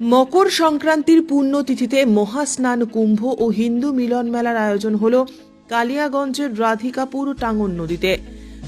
মকর সংক্রান্তির পুণ্যতিথিতে মহাস্নান কুম্ভ ও হিন্দু মিলন মেলার আয়োজন হল কালিয়াগঞ্জের রাধিকাপুর টাঙ্গন নদীতে।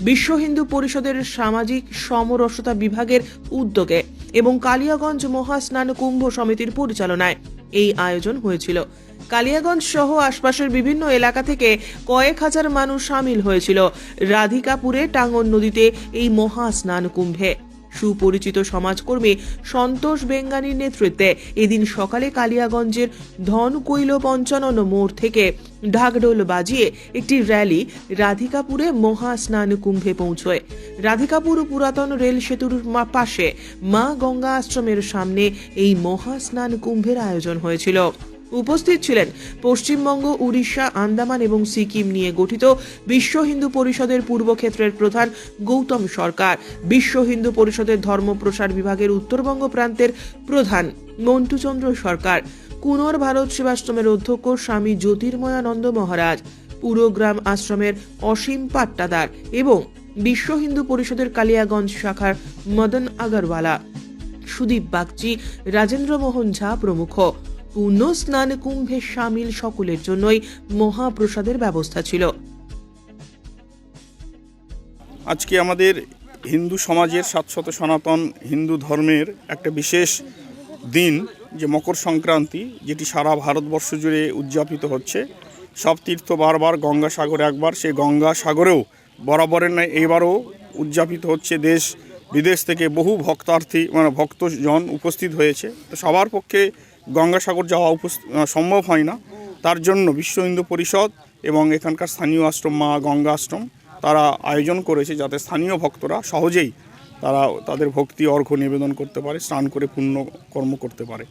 বিশ্ব হিন্দু পরিষদের সামাজিক সমরসতা বিভাগের উদ্যোগে এবং কালিয়াগঞ্জ মহাস্নান কুম্ভ সমিতির পরিচালনায়। এই আয়োজন হয়েছিল। কালিয়াগঞ্জ সহ আশপাশের বিভিন্ন এলাকা থেকে কয়েক হাজার মানুষ সামিল হয়েছিল। রাধিকাপুরে টাঙ্গন নদীতে এই মহা স্নান কুম্ভে সুপরিচিত সমাজকর্মী সন্তোষ বেঙ্গানির নেতৃত্বে এদিন সকালে কালিয়াগঞ্জের ধনকৈল পঞ্চানন মোড় থেকে ঢাকঢোল বাজিয়ে একটি র্যালি রাধিকাপুরে মহাস্নান কুম্ভে পৌঁছয়। রাধিকাপুর পুরাতন রেল সেতুর পাশে মা গঙ্গা আশ্রমের সামনে এই মহাস্নান কুম্ভের আয়োজন হয়েছিল। উপস্থিত ছিলেন পশ্চিমবঙ্গ, উড়িষ্যা, আন্দামান এবং সিকিম নিয়ে গঠিত বিশ্ব হিন্দু পরিষদের পূর্ব ক্ষেত্রের প্রধান গৌতম সরকার। বিশ্ব হিন্দু পরিষদের ধর্ম প্রসার বিভাগের উত্তরবঙ্গ প্রান্তের প্রধান মন্টুচন্দ্র সরকার। কুনর ভারত সেবাশ্রমের অধ্যক্ষ স্বামী জ্যোতির্ময়ানন্দ মহারাজ। পুরোগ্রাম আশ্রমের অসীম পাট্টাদার এবং বিশ্ব হিন্দু পরিষদের কালিয়াগঞ্জ শাখার মদন আগরওয়ালা। সুদীপ বাগচি রাজেন্দ্র মোহন ঝা প্রমুখ। পূর্ণ স্নান কুম্ভে সামিল সকলের জন্যই মহাপ্রসাদের ব্যবস্থা ছিল। আজকে আমাদের হিন্দু সমাজের শাশ্বত সনাতন হিন্দু ধর্মের একটা বিশেষ দিন, যে মকর সংক্রান্তি, যেটি সারা ভারতবর্ষ জুড়ে উদযাপিত হচ্ছে। সব তীর্থ বারবার গঙ্গা সাগরে একবার, সেই গঙ্গা সাগরেও বরাবরের নয় এবারও উদযাপিত হচ্ছে দেশ বিদেশ থেকে বহু ভক্তার্থী মানে ভক্তজন উপস্থিত হয়েছে। তো সবার পক্ষে গঙ্গাসাগর যাওয়া সম্ভব হয় না। তার জন্য বিশ্ব হিন্দু পরিষদ এবং এখানকার স্থানীয় আশ্রম মা গঙ্গা আশ্রম তারা আয়োজন করেছে যাতে স্থানীয় ভক্তরা সহজেই তারা তাদের ভক্তি অর্ঘ্য নিবেদন করতে পারে স্নান করে পুণ্য কর্ম করতে পারে।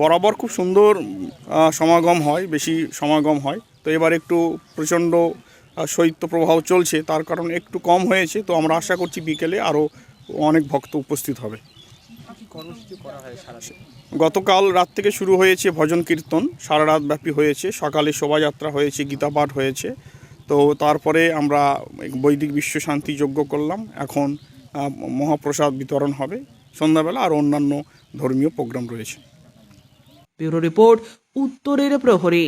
বরাবর খুব সুন্দর সমাগম হয় বেশি সমাগম হয়। তো এবার একটু প্রচণ্ড শৈত্য প্রবাহ চলছে তার কারণ একটু কম হয়েছে। তো আমরা আশা করছি বিকেলে আরও অনেক ভক্ত উপস্থিত হবে। কর্মসূচি করা হয় সারা গতকাল রাত থেকে শুরু হয়েছে ভজন কীর্তন সারা রাত ব্যাপী হয়েছে। সকালে শোভাযাত্রা হয়েছে গীতা পাঠ হয়েছে। তো তারপরে আমরা বৈদিক বিশ্ব শান্তি যজ্ঞ করলাম। এখন মহাপ্রসাদ বিতরণ হবে সন্ধ্যাবেলা আর অন্যান্য ধর্মীয় প্রোগ্রাম রয়েছে। ব্যুরো রিপোর্ট উত্তরের প্রহরী।